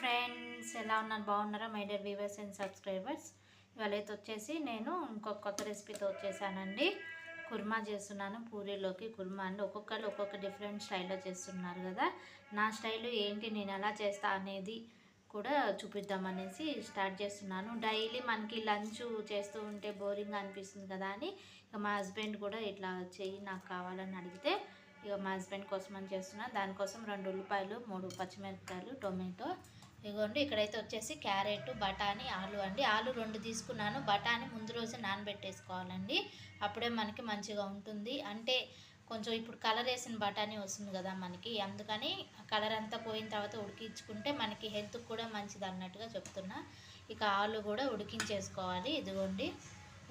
Friends ఎలా ఉన్నారు? బాగున్నారా? My dear viewers and subscribers ఇవాళ వచ్చేసి నేను ఇంకొక కొత్త రెసిపీతో వచ్చేసానండి. కుర్మా చేస్తున్నాను పూరీలోకి కుర్మా అండి ఒక్కొక్కరు ఒక్కొక్క డిఫరెంట్ స్టైల్లో చేస్తున్నారు కదా. నా స్టైల్ ఏంటి? నేను ఎలా చేస్తా అనేది కూడా చూపిద్దామనేసి స్టార్ట్ చేస్తున్నాను. డైలీ మనకి లంచ్ చేస్తూ ఉంటే బోరింగ్ అనిపిస్తుంది కదా అని ఇక మా హస్బెండ్ కూడా ఇట్లా చెయ్యి నాకు కావాలని అడిగితే ఇక మా హస్బెండ్ కోసం అని చేస్తున్నా. దానికోసం రెండు ఉల్లిపాయలు మూడు పచ్చిమిరపకాయలు టొమాటో ఇదిగోండి ఇక్కడైతే వచ్చేసి క్యారెట్ బఠానీ ఆలు అండి. ఆలు రెండు తీసుకున్నాను. బఠానీ ముందు రోజు నానబెట్టేసుకోవాలండి. అప్పుడే మనకి మంచిగా ఉంటుంది. అంటే కొంచెం ఇప్పుడు కలర్ వేసిన బఠానీ వస్తుంది కదా మనకి. అందుకని కలర్ అంతా పోయిన తర్వాత ఉడికించుకుంటే మనకి హెల్త్కి కూడా మంచిది అన్నట్టుగా చెప్తున్నా. ఇక ఆలు కూడా ఉడికించేసుకోవాలి. ఇదిగోండి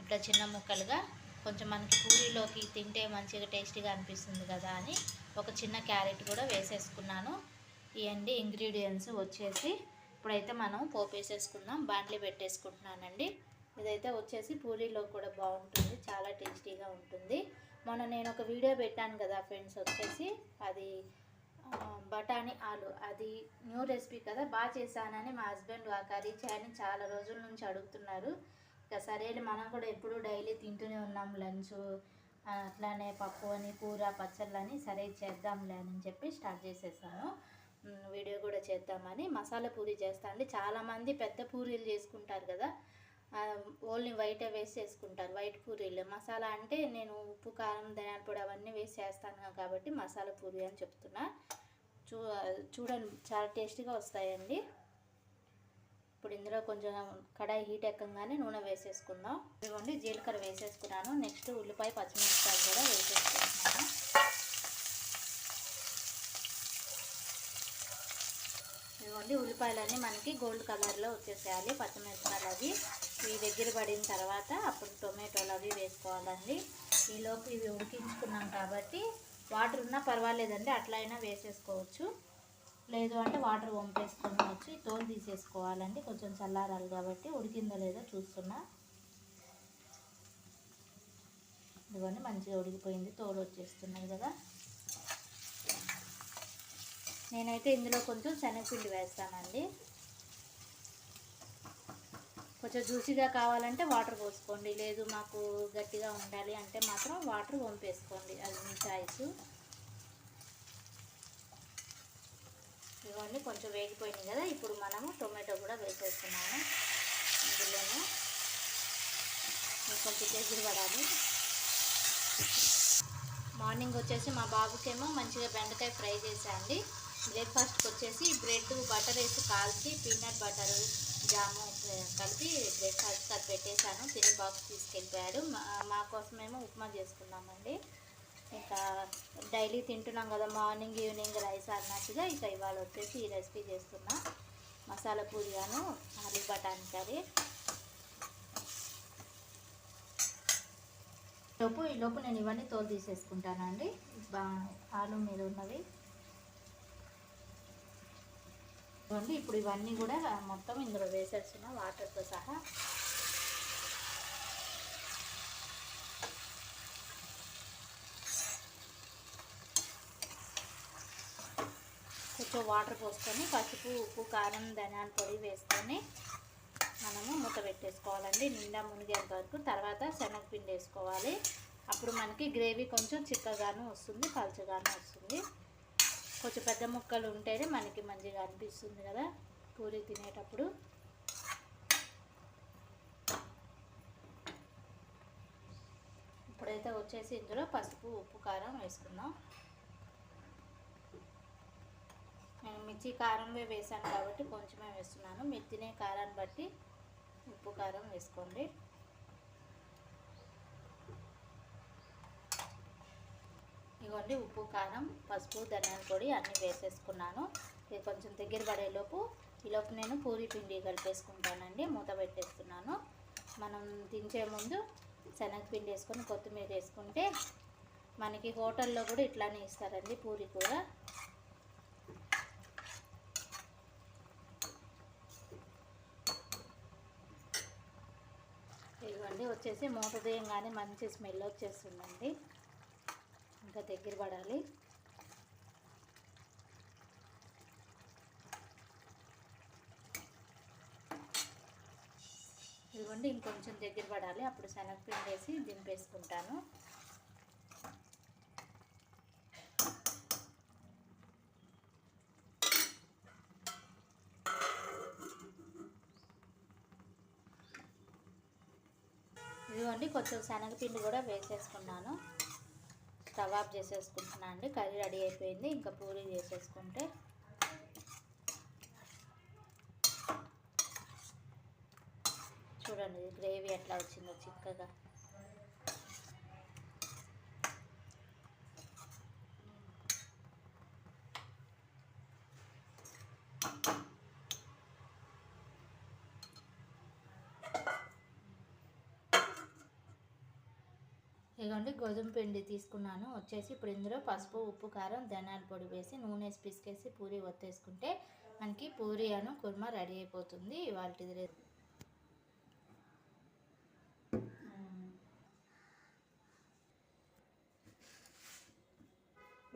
ఇట్లా చిన్న ముక్కలుగా కొంచెం మనకి పూరీలోకి తింటే మంచిగా టేస్టీగా అనిపిస్తుంది కదా అని ఒక చిన్న క్యారెట్ కూడా వేసేసుకున్నాను. ఇవన్నీ ఇంగ్రీడియంట్స్ వచ్చేసి ఇప్పుడైతే మనం పోపు వేసేసుకుందాం బాండ్లీ పెట్టేసుకుంటున్నానండి. ఇదైతే వచ్చేసి పూరీలో కూడా బాగుంటుంది. చాలా టేస్టీగా ఉంటుంది. మొన్న నేను ఒక వీడియో పెట్టాను కదా ఫ్రెండ్స్. వచ్చేసి అది బఠానీ ఆలు. అది న్యూ రెసిపీ కదా. బాగా చేశానని మా హస్బెండ్ ఆ కర్రీ చేయని చాలా రోజుల నుంచి అడుగుతున్నారు. ఇక సరే మనం కూడా ఎప్పుడు డైలీ తింటూనే ఉన్నాం. లంచ్ అట్లానే పప్పు అని కూర పచ్చళ్ళని సరే చేద్దాంలే అని చెప్పి స్టార్ట్ చేసేసాను. వీడియో కూడా చేద్దామని మసాలా పూరి చేస్తా అండి. చాలామంది పెద్ద పూరీలు చేసుకుంటారు కదా ఓన్లీ వైట్ వేసి చేసుకుంటారు వైట్ పూరీలు. మసాలా అంటే నేను ఉప్పు కారం ధనియాల పొడి అవన్నీ వేసి చేస్తాను కాబట్టి మసాలా పూరి అని చెప్తున్నా. చూ చూడండి చాలా టేస్టీగా వస్తాయండి. ఇప్పుడు ఇందులో కొంచెం కడాయి హీట్ ఎక్కగానే నూనె వేసేసుకుందాం. ఇదిగోండి జీలకర్ర వేసేసుకున్నాను. నెక్స్ట్ ఉల్లిపాయ పచ్చిమిరపకాయలు కూడా వేసేసుకుంటున్నాను. ఇదిగోండి ఉల్లిపాయలన్నీ మనకి గోల్డ్ కలర్లో వచ్చేసేయాలి పచ్చిమిరపకాయలు అవి. ఇవి దగ్గర పడిన తర్వాత అప్పుడు టొమాటోలు అవి వేసుకోవాలండి. ఈలోపు ఇవి ఉడికించుకున్నాం కాబట్టి వాటర్ ఉన్నా పర్వాలేదండి అట్లా అయినా వేసేసుకోవచ్చు. లేదు అంటే వాటర్ వంపేసుకొని వచ్చి తోలు తీసేసుకోవాలండి. కొంచెం చల్లారాలి కాబట్టి ఉడికిందో లేదో చూస్తున్నా. ఇదిగోండి మంచిగా ఉడికిపోయింది తోలు వచ్చేస్తున్నాయి కదా. నేనైతే ఇందులో కొంచెం శనగపిండి వేస్తానండి. కొంచెం జ్యూసీగా కావాలంటే వాటర్ పోసుకోండి. లేదు మాకు గట్టిగా ఉండాలి అంటే మాత్రం వాటర్ వంపేసుకోండి. అది మీ చాయిస్. ఇవన్నీ కొంచెం వేగిపోయినాయి కదా. ఇప్పుడు మనము టొమాటో కూడా వేసేస్తున్నాము ఇందులోనే. కొంచెం కేజీలు పడాలి. మార్నింగ్ వచ్చేసి మా బాబుకేమో మంచిగా బెండకాయ ఫ్రై చేసేయండి బ్రేక్ఫాస్ట్కి వచ్చేసి బ్రెడ్ బటర్ వేసి కాల్చి పీనట్ బటర్ జాము కలిపి బ్రేక్ఫాస్ట్ అది పెట్టేశాను తినే బాక్స్ తీసుకెళ్ళిపోయాడు. మా మా కోసమేమో ఉప్మా చేసుకున్నామండి. ఇంకా డైలీ తింటున్నాం కదా మార్నింగ్ ఈవినింగ్ రైస్ అన్నట్టుగా ఇక ఇవాళ వచ్చేసి ఈ రెసిపీ చేస్తున్నా. మసాలా పూరిగాను ఆలు బటానీ కర్రీ. లోపు ఈ లోపు నేను ఇవన్నీ తోలు తీసేసుకుంటానండి. బా ఆలు మీద ఉన్నవి. ఇవ్వండి ఇప్పుడు ఇవన్నీ కూడా మొత్తం ఇందులో వేసేస్తున్నా వాటర్తో సహా. కొంచెం వాటర్ పోసుకొని పసుపు ఉప్పు కారం ధనియాల పొడి వేసుకొని మనము మూత పెట్టేసుకోవాలండి. నిండా మునిగేంత వరకు తర్వాత శనగపిండి వేసుకోవాలి. అప్పుడు మనకి గ్రేవీ కొంచెం చిక్కగాను వస్తుంది పలుచగాను వస్తుంది. కొంచెం పెద్ద ముక్కలు ఉంటేనే మనకి మంచిగా అనిపిస్తుంది కదా పూరి తినేటప్పుడు. ఇప్పుడైతే వచ్చేసి ఇందులో పసుపు ఉప్పు కారం వేసుకుందాం. నేను మిర్చి కారంవే వేసాను కాబట్టి కొంచెమే వేస్తున్నాను. మీరు తినే కారాన్ని బట్టి ఉప్పు కారం వేసుకోండి. ఇదిగోండి ఉప్పు కారం పసుపు ధనియాల పొడి అన్నీ వేసేసుకున్నాను. ఇది కొంచెం దగ్గర పడేలోపు ఈలోపు నేను పూరి పిండి కలిపేసుకుంటానండి మూత పెట్టేస్తున్నాను. మనం దించే ముందు శనగపిండి వేసుకొని కొత్తిమీర వేసుకుంటే మనకి హోటల్లో కూడా ఇట్లానే ఇస్తారండి పూరి కూర. ఇదిగోండి వచ్చేసి మూత తీయంగానే మంచి స్మెల్ వచ్చేస్తుందండి. ఇంకా దగ్గర పడాలి. ఇదిగోండి ఇంకొంచెం దగ్గర పడాలి. అప్పుడు శనగపిండి వేసి దింపేసుకుంటాను. ఇదిగోండి కొంచెం శనగపిండి కూడా వేసేసుకున్నాను. స్టవ్ ఆఫ్ చేసేసుకుంటున్నాను అండి. కర్రీ రెడీ అయిపోయింది. ఇంకా పూరీ చేసేసుకుంటే చూడండి గ్రేవీ ఎట్లా వచ్చిందో చిక్కగా. ఇదిగోండి గోధుమ పిండి తీసుకున్నాను. వచ్చేసి ఇప్పుడు ఇందులో పసుపు ఉప్పు కారం ధనియాల పొడి వేసి నూనె వేసి పిసికేసి పూరి ఒత్తేసుకుంటే మనకి పూరి అను కుర్మా రెడీ అయిపోతుంది. ఇవాళ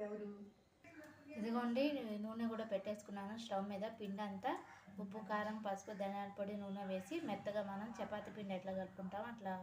ఎవరు? ఇదిగోండి నూనె కూడా పెట్టేసుకున్నాను. స్టవ్ మీద పిండి అంతా ఉప్పు కారం పసుపు ధనియాల పొడి నూనె వేసి మెత్తగా మనం చపాతీ పిండి ఎట్లా కలుపుకుంటామో అట్లా